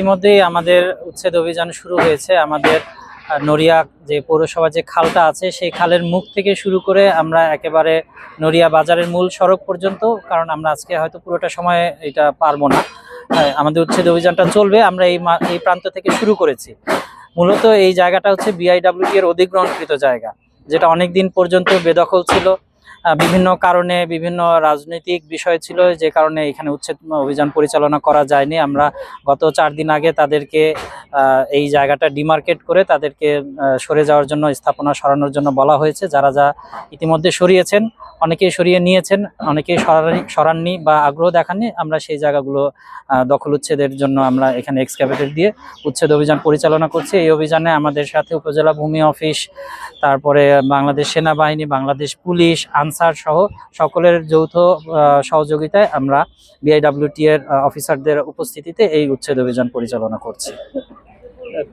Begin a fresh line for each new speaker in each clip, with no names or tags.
ইতিমধ্যেই আমাদের উচ্ছেদ অভিযান শুরু হয়েছে। আমাদের নড়িয়া যে পৌরসভা যে খালটা আছে, সেই খালের মুখ থেকে শুরু করে আমরা একেবারে নড়িয়া বাজারের মূল সড়ক পর্যন্ত, কারণ আমরা আজকে হয়তো পুরোটা সময় এটা পারব না। আমাদের উচ্ছেদ অভিযানটা চলবে, আমরা এই এই প্রান্ত থেকে শুরু করেছি। মূলত এই জায়গাটা হচ্ছে বিআইডব্লিউটি এর অধিগ্রহণকৃত জায়গা, যেটা অনেক দিন পর্যন্ত বেদখল ছিল। বিভিন্ন কারণে বিভিন্ন রাজনৈতিক বিষয় ছিল, যে কারণে এখানে উচ্ছেদ অভিযান পরিচালনা করা যায়নি। আমরা গত চার দিন আগে তাদেরকে এই জায়গাটা ডিমার্কেট করে তাদেরকে সরে যাওয়ার জন্য, স্থাপনা সরানোর জন্য বলা হয়েছে। যারা যা ইতিমধ্যে সরিয়েছেন, অনেকেই সরিয়ে নিয়েছেন, অনেকেই সরানি, সরাননি বা আগ্রহ দেখাননি। আমরা সেই জায়গাগুলো দখল উচ্ছেদের জন্য আমরা এখানে এক্সক্যাভেটর দিয়ে উচ্ছেদ অভিযান পরিচালনা করছি। এই অভিযানে আমাদের সাথে উপজেলা ভূমি অফিস তারপরে বাংলাদেশ সেনাবাহিনী, বাংলাদেশ পুলিশ, আনসার সহ সকলের যৌথ সহযোগিতায় আমরা বিআইডাব্লিউটি এর অফিসারদের উপস্থিতিতে এই উচ্ছেদ অভিযান পরিচালনা করছি।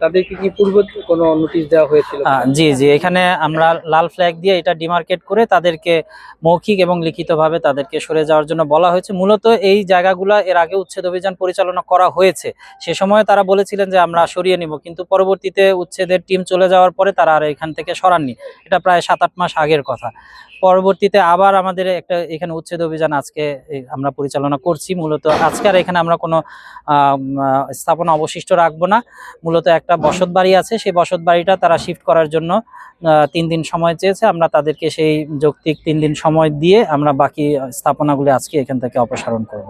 তাদেরকে কি পূর্ব কোনো নোটিশ দেওয়া হয়েছিল?
জি জি, এখানে আমরা লাল ফ্ল্যাগ দিয়ে এটা ডিমার্কেট করে তাদেরকে মৌখিক এবং লিখিতভাবে তাদেরকে সরে যাওয়ার জন্য বলা হয়েছে। মূলত এই জায়গাগুলো এর আগে উচ্ছেদ অভিযান পরিচালনা করা হয়েছে। সে সময় তারা বলেছিলেন যে আমরা সরিয়ে নিব, কিন্তু পরবর্তীতে উচ্ছেদের টিম চলে যাওয়ার পরে তারা আর এখান থেকে সরাননি। এটা প্রায় সাত আট মাস আগের কথা। পরবর্তীতে আবার আমাদের একটা এখানে উচ্ছেদ অভিযান আজকে আমরা পরিচালনা করছি। মূলত আজকে আর এখানে আমরা কোনো স্থাপনা অবশিষ্ট রাখব না। মূলত একটা বসত বাড়ি আছে, সেই বসত বাড়িটা তারা শিফট করার জন্য তিন দিন সময় চেয়েছে। আমরা তাদেরকে সেই যৌক্তিক তিন দিন সময় দিয়ে আমরা বাকি স্থাপনাগুলি আজকে এখান থেকে অপসারণ করব।